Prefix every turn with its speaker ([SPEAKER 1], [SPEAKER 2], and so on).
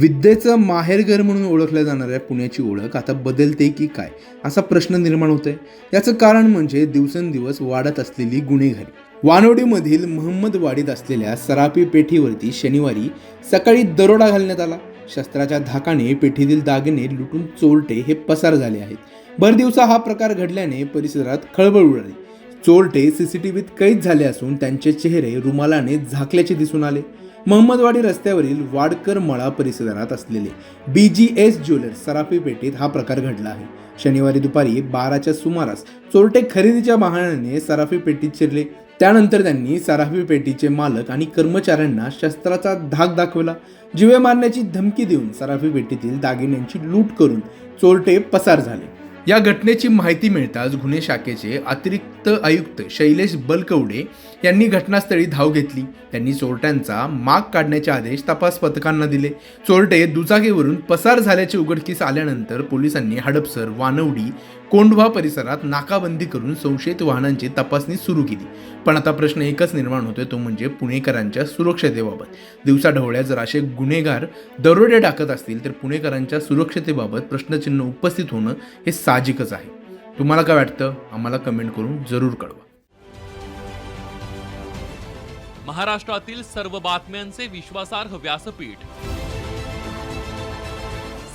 [SPEAKER 1] विद्येचं माहेरघर म्हणून ओळखल्या जाणाऱ्या पुण्याची ओळख आता बदलते की काय असा प्रश्न निर्माण होतोय. याचं कारण म्हणजे दिवसेंदिवस वाढत असलेली गुन्हेगारी. वानवडीमधील महम्मदवाडीत असलेल्या सरापी पेठीवरती शनिवारी सकाळी दरोडा घालण्यात आला. शस्त्राच्या धाकाने पेठीतील दागिने लुटून चोरटे हे पसार झाले आहेत. भरदिवसा हा प्रकार घडल्याने परिसरात खळबळ उडाली. चोरटे सीसीटीव्हीत कैद झाले असून त्यांचे चेहरे रुमालाने झाकल्याचे दिसून आले. महम्मदवाडी रस्त्यावरील वाडकर मळा परिसरात असलेले बी जी एस ज्वेलर्स सराफी पेठेत हा प्रकार घडला आहे. शनिवारी दुपारी बाराच्या सुमारास चोरटे खरेदीच्या बहाण्याने सराफी पेटीत शिरले. त्यानंतर त्यांनी सराफी पेटीचे मालक आणि कर्मचाऱ्यांना शस्त्राचा धाक दाखवला. जिवे मारण्याची धमकी देऊन सराफी पेटीतील दागिन्यांची लूट करून चोरटे पसार झाले. या घटनेची माहिती मिळताच गुन्हे शाखेचे अतिरिक्त आयुक्त शैलेश बलकवडे यांनी घटनास्थळी धाव घेतली. त्यांनी चोरट्यांचा माग काढण्याचे आदेश तपास पथकांना दिले. चोरटे दुचाकीवरून पसार झाल्याचे उघडकीस आल्यानंतर पोलिसांनी हडपसर वानवडी कोंढवा परिसरात नाकाबंदी करून संशयित वाहनांची तपासणी सुरू केली. पण आता प्रश्न एकच निर्माण होतोय तो म्हणजे पुणेकरांच्या सुरक्षतेबाबत. दिवसाढवळ्या जर असे गुन्हेगार दरोडे टाकत असतील तर पुणेकरांच्या सुरक्षतेबाबत प्रश्नचिन्ह उपस्थित होणं हे साहजिकच आहे. तुम्हाला काय वाटतं? आम्हाला कमेंट करून जरूर कळवा.
[SPEAKER 2] महाराष्ट्रातील सर्व बातम्यांचे विश्वासार्ह व्यासपीठ.